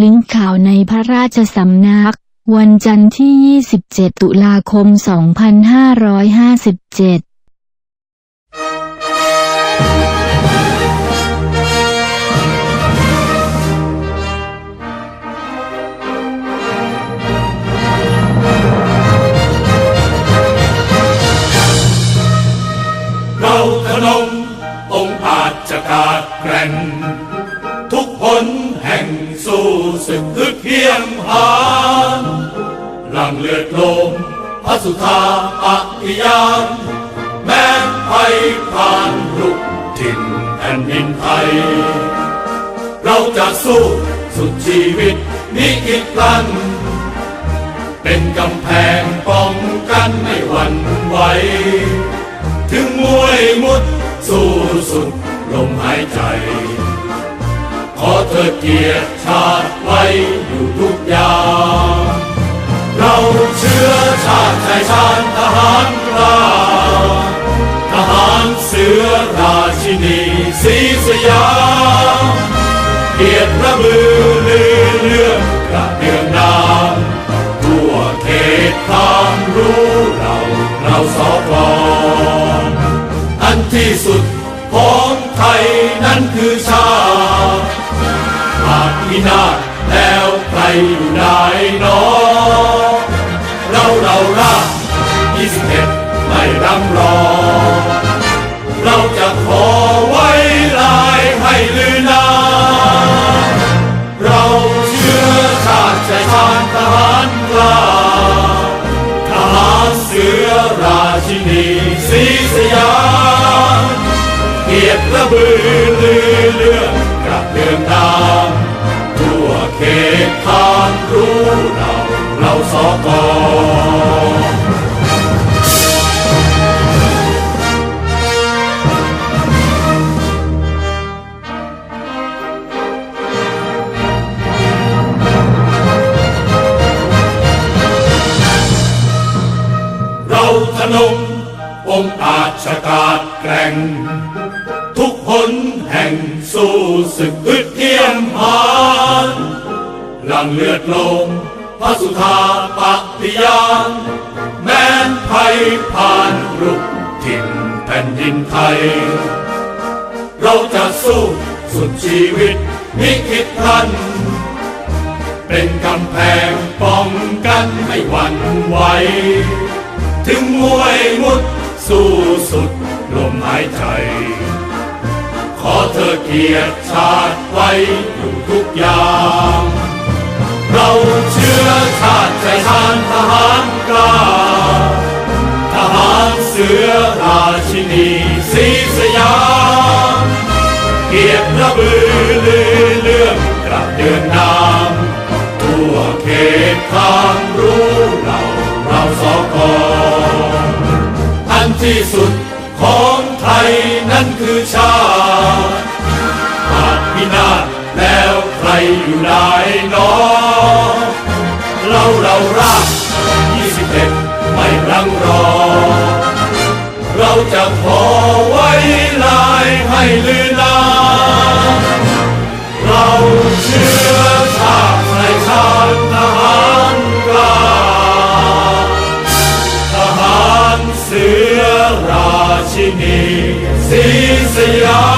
ลิงก์ข่าวในพระราชสำนัก วันจันทร์ที่ 27 ตุลาคม 2557เราขนมองอาจจะกาดแกร่ง หาหลังเลือดลมพระสุธาปฏิญาณแม้ภัยผ่านลุกถิ่นแผ่นดินไทย เราจะสู้สุดชีวิตนิคิดพลัน เป็นกำแพงป้องกันไม่หวั่นไหว ถึงมวยมุดสู้สุดลมหายใจ ขอเธอเกียรติชาติไว้อยู่ทุกอย่างเราเชื้อชาติชายชาญทหารกล้าทหารเสือราชินีศรีสยามเกียรติพระมือลือเรื่องกระเดื่องนามทั่วเขตความรู้เราเราสอกรอันที่สุด ของไทยนั้นคือชาติหากพินาศแล้วใครอยู่ไหนอเราเราราช21ไม่รำรอเราจะขอไว้ลายให้ลือนาเราเชื้อชาติชายชาญทหารกล้าทหารเสือราชินีศรีสยาม บือลือเรื่องกระเดืองดามทั่วเขตทานรู้เราเราสอกอเราทนงองค์อาจชกาดแกร่ง ทุกผลแห่งสู้ศึกอึดเทียมหานหลังเลือดลมพระสุธาปฏิญาณแม้นภัยผ่านรุกถิ่นแผ่นดินไทย เราจะสู้สุดชีวิตมิคิดพลัน เป็นกำแพงป้องกันไม่หวั่นไหว ถึงมวยมุดสู้สุดลมหายใจ ขอเธอเกียรติชาติไว้อยู่ทุกอย่าง เราเชื้อชาติใจทานทหารกล้า ทหารเสือราชินีศรีสยาม เกียรติระบือลือเรื่องกระเดืองนามทั่วเขตทางรู้เราเราสอกออันที่สุดของไทยนั้นคือชาติ อยู่ได้หนอเราเราราช21 ไม่รังรอ เราจะขอไว้ลายให้ลือนาเราเชื่อชาติในชาติทหารกล้าทหารเสือราชินีศรีสยาม